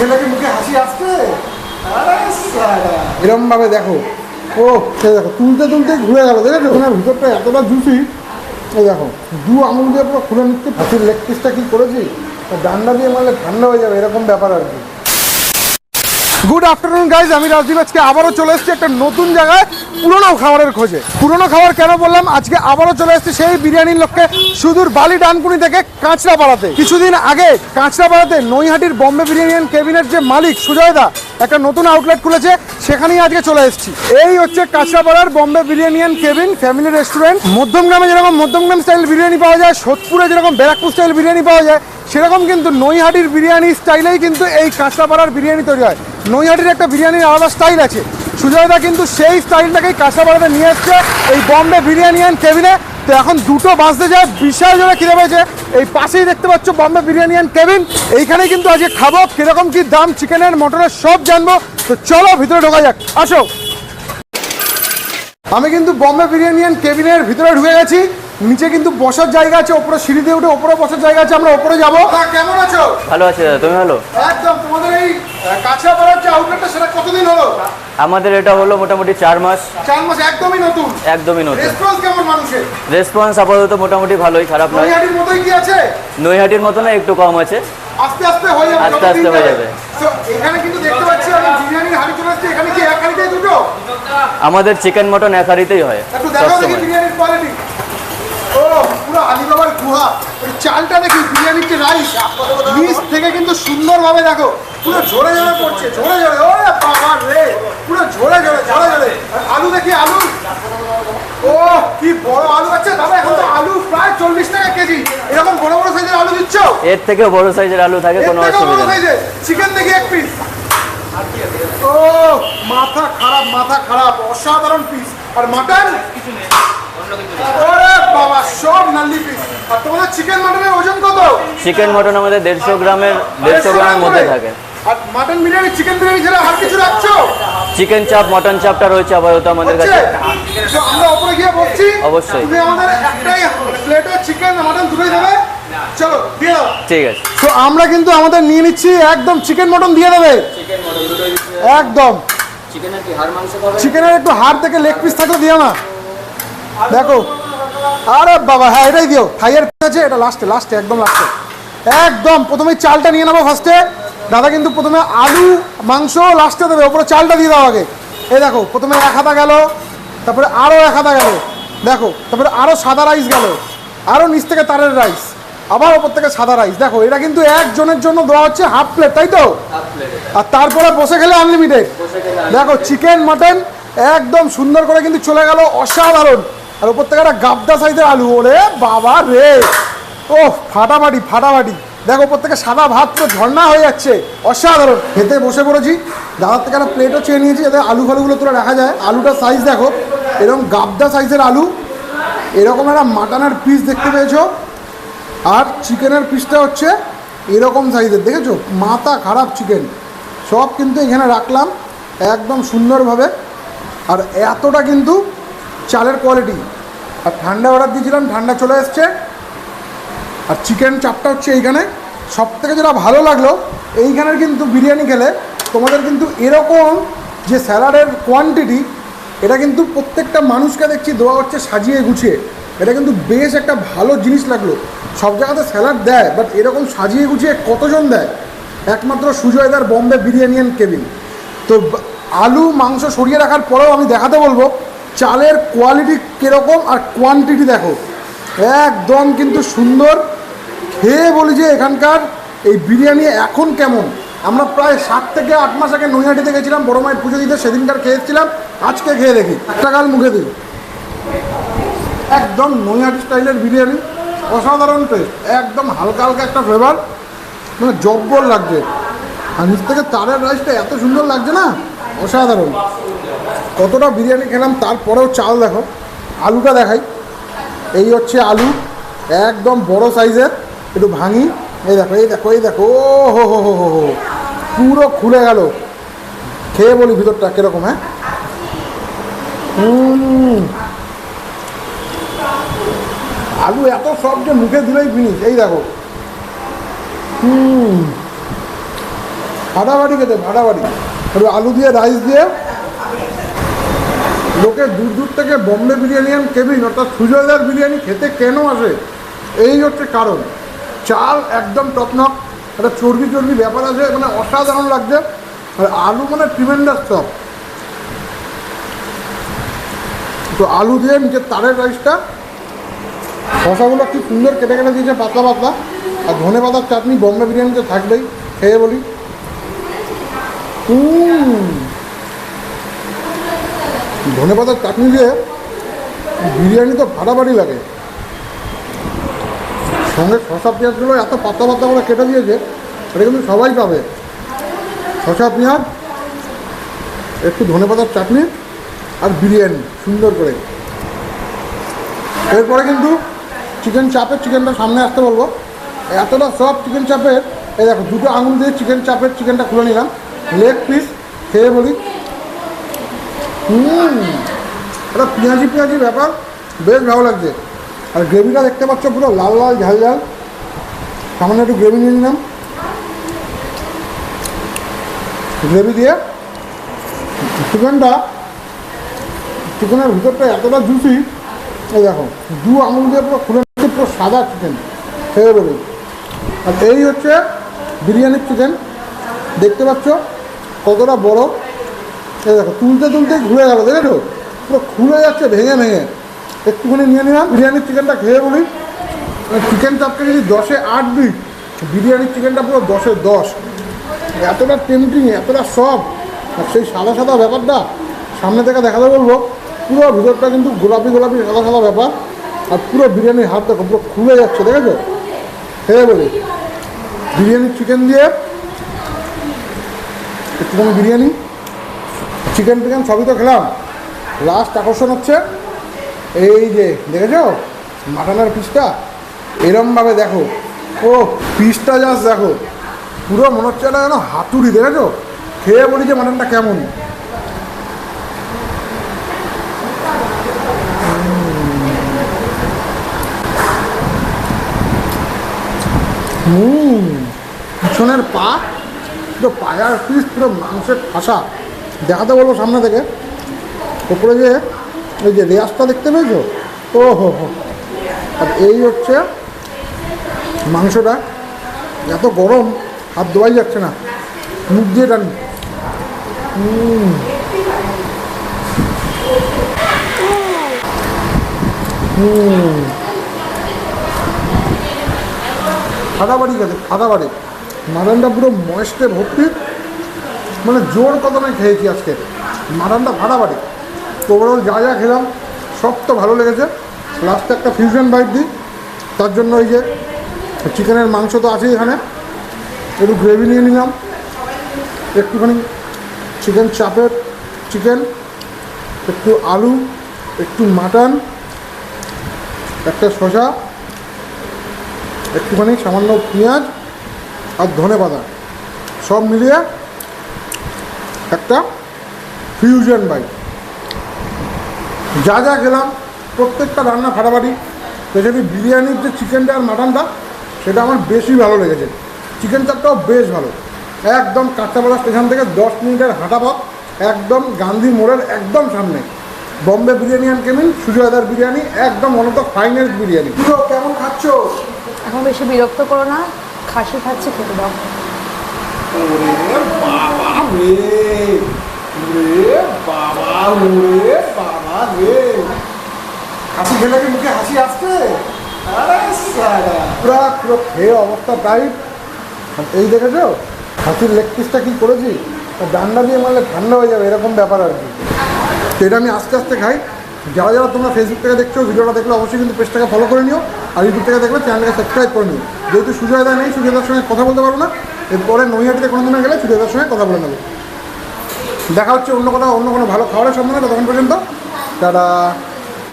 খেলে কি মুখে হাসি আসছে? এরম ভাবে দেখো। ও সে দেখো, তুলতে তুলতে ঘুরে গেল দেখো ওখানে ভিতরটা এতটা জুসি। এই দেখো, দু আঙুল দিয়ে পুরো খুলে নিচ্ছে। হাসির লেগ পিসটা কি করেছি? ডান্ডা দিয়ে মারলে ঠান্ডা হয়ে যাবে, এরকম ব্যাপার আর কি। গুড আফটারনুন গাইজ আমি রাজদীপ। আজকে আবারও চলে এসেছি একটা নতুন জায়গায়। পুরনো খাবারের খোঁজে। পুরনো খাবার কেন বললাম? আজকে আবারও চলে এসেছি সেই বিরিয়ানির লক্ষ্যে সুদূর বালি ডানকুনি থেকে কাঁচরাপাড়াতে। কিছুদিন আগে কাঁচরাপাড়াতে নৈহাটির বম্বে বিরিয়ানি কেবিনের যে মালিক সুজয় দা একটা নতুন আউটলেট খুলেছে, সেখানেই আজকে চলে এসেছি। এই হচ্ছে কাঁচরাপাড়ার বম্বে বিরিয়ানিয়ান কেবিন ফ্যামিলি রেস্টুরেন্ট মধ্যমগ্রামে যেরকম মধ্যমগ্রাম স্টাইল বিরিয়ানি পাওয়া যায়, সোদপুরে যেরকম ব্যারাকপুর স্টাইল বিরিয়ানি পাওয়া যায়, সেরকম কিন্তু নৈহাটির বিরিয়ানি স্টাইলেই কিন্তু এই কাঁচরাপাড়ার বিরিয়ানি তৈরি হয়। নৈহাটির একটা বিরিয়ানির আলাদা স্টাইল আছে। সুজয়দা কিন্তু সেই স্টাইলটাকেই কাঁচরাপাড়াতে নিয়ে এসছে। এই বম্বে বিরিয়ানিয়ান কেবিনে। তো এখন দুটো বাজতে যায় বিশাল জোরে খিদে পেয়েছে। এই পাশেই দেখতে পাচ্ছ বম্বে বিরিয়ানিয়ান কেবিন। এইখানে কিন্তু আজকে খাব কীরকম কি দাম চিকেনের মটনের সব জানব। তো চলো ভিতরে ঢোকা যাক। আসো। আমি কিন্তু বম্বে বিরিয়ানিয়ান কেবিনের ভিতরে ঢুকে গেছি। নিচে কিন্তু বসার জায়গা আছে ওপরে সিঁড়ি দিয়ে উঠে ওপরে বসার জায়গা আছে আমরা ওপরে যাব। কেমন আছো? ভালো আছে তুমি ভালো? একদম তোমাদের এই কাছাপাড়ার যে আউটলেটটা সেটা কতদিন হলো? আমাদের এটা হলো মোটামুটি চার মাস। চার মাস একদমই নতুন। একদমই নতুন। রেসপন্স কেমন মানুষের? রেসপন্স আপাতত মোটামুটি ভালোই খারাপ নয়। নৈহাটির মতোই কি আছে? নৈহাটির মতো না একটু কম আছে। আস্তে আস্তে হয়ে যাবে আস্তে আস্তে হয়ে যাবে। এখানে কিন্তু দেখতে পাচ্ছি আমি বিরিয়ানির হাড়ি চলে আসছে এখানে কি এক হাড়িতেই দুটো? আমাদের চিকেন মটন এক হাঁড়িতেই হয় একটু দেখাও দেখি বিরিয়ানির কোয়ালিটি ও পুরো আলিবাবার গুহা। চালটা দেখি বিরিয়ানির যে রাইস নিচ থেকে কিন্তু সুন্দরভাবে দেখো। পুরো ঝরে ঝরে পড়ছে ঝরে ঝরে। ও বাবা রে পুরো ঝরে ঝরে ঝরে ঝরে আর আলু। ও কি বড় আলু আছে। দাদা এখন তো আলু প্রায় চল্লিশ টাকা কেজি। এরকম বড় বড় সাইজের আলু দিচ্ছ? এর থেকেও বড় সাইজের আলু থাকে কোনো অসুবিধা নেই। চিকেন দেখি এক পিস ও মাথা খারাপ মাথা খারাপ। অসাধারণ পিস আর মাটন ওরে বাবা সব নাল্লি পিস আর তোমাদের চিকেন মাটনের ওজন কত? চিকেন মটন আমাদের দেড়শো গ্রামের দেড়শো গ্রামের মধ্যে থাকে। আর মাটন বিরিয়ানি চিকেন বিরিয়ানি ছাড়া আর কিছু রাখছো? চিকেন চাপ মটন চাপটা রয়েছে আপাতত আমাদের কাছে। আমরা উপরে গিয়ে বলছি অবশ্যই। তুমি আমাদের একটাই প্লেটে চিকেন মাটন দুটোই দেবে। চলো দিয়ে দাও। ঠিক আছে। তো আমরা কিন্তু আমাদের নিয়ে নিচ্ছি একদম চিকেন মটন দিয়ে দেবে। একদম। চিকেনের একটু হাড় থেকে লেগ পিস থাকলে দিও না। দেখো। আরে বাবা হ্যাঁ এটাই দিও। থাইয়ের পিস আছে এটা লাস্টে লাস্টে একদম লাস্টে একদম প্রথমে চালটা নিয়ে নেব ফার্স্টে দাদা কিন্তু প্রথমে আলু মাংস লাস্টে দেবে ওপরে চালটা দিয়ে দাও আগে। এই দেখো প্রথমে এক হাতা গেল তারপরে আরও এক হাতা গেল। দেখো তারপরে আরও সাদা রাইস গেল আরও নিচ থেকে তারের রাইস আবার ওপর থেকে সাদা রাইস দেখো এটা কিন্তু একজনের জন্য দেওয়া হচ্ছে হাফ প্লেট তাই তো? আর তারপরে বসে খেলে আনলিমিটেড দেখো চিকেন মাটন একদম সুন্দর করে কিন্তু চলে গেল অসাধারণ। আর ওপর থেকে একটা গাবদা সাইজের আলু ওরে বাবা রে! ও ফাটাফাটি ফাটাফাটি। দেখো থেকে সাদা ভাত পুরো ঝর্ণা হয়ে যাচ্ছে। অসাধারণ। খেতে বসে পড়েছি। দাদার থেকে একটা প্লেটও চেয়ে নিয়েছি, যাতে আলু ফালুগুলো তুলে রাখা যায়। আলুটার সাইজ দেখো, এরকম গাবদা সাইজের আলু। এরকম একটা মাটনের পিস দেখতে পেয়েছ। আর চিকেনের পিসটা হচ্ছে এরকম সাইজের দেখেছ? মাথা খারাপ চিকেন সব কিন্তু এখানে রাখলাম, একদম সুন্দরভাবে। আর এতটা কিন্তু চালের কোয়ালিটি আর ঠান্ডা অর্ডার দিয়েছিলাম, ঠান্ডা চলে এসছে। আর চিকেন চাপটা হচ্ছে এইখানে। সব থেকে যেটা ভালো লাগল, এইখানের কিন্তু বিরিয়ানি খেলে তোমাদের কিন্তু এরকম যে স্যালাডের কোয়ান্টিটি এটা কিন্তু প্রত্যেকটা মানুষকে দেখছি দেওয়া হচ্ছে সাজিয়ে গুছিয়ে। এটা কিন্তু বেশ একটা ভালো জিনিস লাগল। সব জায়গাতে স্যালাড দেয় বাট এরকম সাজিয়ে গুছিয়ে কতজন দেয়? একমাত্র সুজয়দার বম্বে বিরিয়ানিয়ান কেবিন। তো আলু, মাংস সরিয়ে রাখার পরেও আমি দেখাতে বলব, চালের কোয়ালিটি কীরকম আর কোয়ান্টিটি দেখো। একদম কিন্তু সুন্দর। খেয়ে বলি যে এখানকার এই বিরিয়ানি এখন কেমন? আমরা প্রায় সাত থেকে আট মাস আগে নৈহাটিতে গেছিলাম, বড় মায়ের পুজো দিতে, সেদিনকার খেয়েছিলাম আজকে খেয়ে দেখি। একটা গাল মুখে দিই একদম নৈহাটি স্টাইলের বিরিয়ানি, অসাধারণ টেস্ট একদম হালকা হালকা একটা ফ্লেভার মানে জব্বর লাগছে। আর নিচ থেকে তারের রাইসটা এত সুন্দর লাগছে না? অসাধারণ। কতটা বিরিয়ানি খেলাম, তারপরেও চাল দেখো। আলুটা দেখাই। এই হচ্ছে আলু, একদম বড় সাইজের একটু ভাঙি। এই দেখো এই দেখো এই দেখো, ও হো হো হো হো হো। পুরো খুলে গেল। খেয়ে বলি ভিতরটা কীরকম হ্যাঁ? আলু এত সব যে মুখে দিলেই ফিনিশ এই দেখো। হুম। ভাড়াবাড়ি খেতে ভাড়াবাড়ি আলু দিয়ে, রাইস দিয়ে। লোকে দূর দূর থেকে বম্বে বিরিয়ানি কেবিন, অর্থাৎ সুজয়দার বিরিয়ানি খেতে কেন আসে? এই হচ্ছে কারণ। চাল একদম টপনক একটা চর্বি চর্বি ব্যাপার আছে মানে অসাধারণ লাগছে। আর আলু মানে ট্রিমেন্ডাস চপ। তো আলু দিয়ে নিচে তারের রাইসটা শশাগুলো কি সুন্দর কেটে কেটে দিয়েছে, পাতলা পাতলা। আর ধনে পাতার চাটনি, বম্বে বিরিয়ানিতে থাকবেই, খেয়ে বলি। ধনে পাতার চাটনি দিয়ে বিরিয়ানি তো ফাটাফাটি লাগে। সঙ্গে শশা পেঁয়াজগুলো এত পাতলা পাতলা করে কেটে দিয়েছে সেটা কিন্তু সবাই পাবে। শশা পেঁয়াজ, একটু ধনে পাতার চাটনি আর বিরিয়ানি, সুন্দর করে। এরপরে কিন্তু চিকেন চাপের চিকেনটা সামনে আসতে বলব। এতটা সব চিকেন চাপের এই দেখো, দুটো আঙুল দিয়ে চিকেন চাপের চিকেনটা খুলে নিলাম। লেগ পিস খেয়ে বলি। হুম একটা পেঁয়াজি পেঁয়াজি ব্যাপার, বেশ ভালো লাগছে। আর গ্রেভিটা দেখতে পাচ্ছ পুরো লাল লাল, ঝাল ঝাল। সামান্য একটু গ্রেভি নিয়ে নিলাম। গ্রেভি দিয়ে চিকেনটা, চিকেনের ভিতরটা এতটা জুসি এই দেখো, দু আঙুল দিয়ে পুরো খুলে পুরো সাদা চিকেন খেয়ে বলি আর এই হচ্ছে বিরিয়ানির চিকেন দেখতে পাচ্ছ কতটা বড়। এই দেখো, তুলতে তুলতে ঘুরে গেল, দেখেছ? পুরো খুলে যাচ্ছে, ভেঙে ভেঙে। একটুখানি নিয়ে নিলাম বিরিয়ানির চিকেনটা খেয়ে বলি। চিকেন চাপকে যদি দশে আট দিই বিরিয়ানির চিকেনটা পুরো দশে দশ। এতটা টেম্পটিং এতটা সব আর সেই সাদা সাদা ব্যাপারটা সামনে থেকে দেখাতে বলব। পুরো ভিতরটা কিন্তু গোলাপি গোলাপি সাদা সাদা ব্যাপার, আর পুরো বিরিয়ানির হাত দেখো পুরো খুলে যাচ্ছে, দেখেছ? খেয়ে বলি। বিরিয়ানির চিকেন দিয়ে একটুখানি বিরিয়ানি চিকেন টিকেন সবই তো খেলাম। লাস্ট আকর্ষণ হচ্ছে এই যে, দেখেছ? মাটনের পিসটা? এরমভাবে দেখো। ও, পিসটা জাস্ট দেখো। পুরো মনে হচ্ছে না যেন হাতুড়ি, দেখেছ? খেয়ে বলি যে মাটনটা কেমন। হুম, পিছনের পা? পুরো পায়ার পিস, পুরো মাংসের ঠাসা দেখাতে বলব সামনে থেকে। ওপরে যে ওই যে রেয়াজটা দেখতে পেয়েছ? ও হো। হো আর এই হচ্ছে মাংসটা। এত গরম, হাত ধোয়াই যাচ্ছে না। মুখ দিয়ে টানি। হুম। ফাটাবাড়ি গেছে ফাটাবাড়ি মাটনটা পুরো ময়েস্টে ভর্তি। মানে জোর কদমে খেয়েছি আজকে। মাটনটা ফাটাবাড়ি তো ওভারঅল যা যা খেলাম, সব তো ভালো লেগেছে। লাস্টে একটা ফিউশন বাইট দিই, তার জন্য ওই যে চিকেনের মাংস তো আছেই এখানে। একটু গ্রেভি নিয়ে নিলাম। একটুখানি চিকেন চাপের চিকেন একটু আলু, একটু মাটন একটা শসা, একটুখানি সামান্য পেঁয়াজ আর ধনে পাতা। সব মিলিয়ে একটা ফিউশন বাইট যা যা গেলাম প্রত্যেকটা রান্না ফাটাফাটি। স্পেশালি বিরিয়ানির যে চিকেনটা আর মাটনটা সেটা আমার বেশি ভালো লেগেছে। চিকেন চাপটাও বেশ ভালো। একদম কাঁচাপাড়া স্টেশন থেকে দশ মিনিটের হাঁটা পথ একদম গান্ধী মোড়ের একদম সামনে। বম্বে বিরিয়ানি অ্যান্ড কেমিন সুজয়দার বিরিয়ানি একদম অনত ফাইনেস্ট বিরিয়ানি। পুরো কেমন খাচ্ছ? এখন বেশি বিরক্ত করো না খাসি খাচ্ছি খেতে দাও। ওরে রে রে বাবা রে বাবা রে কি মুখে হাসি আসছে? পুরো পুরো খেয়ে অবস্থা টাইট এই দেখেছ হাসির লেগ পিসটা কি করেছি? ডান্ডা দিয়ে মারলে ঠান্ডা হয়ে যাবে, এরকম ব্যাপার আর কি। তো এটা আমি আস্তে আস্তে খাই। যারা যারা তোমরা ফেসবুক থেকে দেখছ, ভিডিওটা দেখলে অবশ্যই কিন্তু পেজটাকে ফলো করে নিও। আর ইউটিউব থেকে দেখলে চ্যানেলটাকে সাবস্ক্রাইব করে নিও। যেহেতু সুজয়দা নেই সুজয়দার সঙ্গে কথা বলতে পারব না। এরপরে নৈহাটিতে কোনো দিনে গেলে সুজয়দার সঙ্গে কথা বলে নেব। দেখা হচ্ছে অন্য কোনো অন্য কোনো ভালো খাবারের সম্বন্ধে ততক্ষণ পর্যন্ত। তারা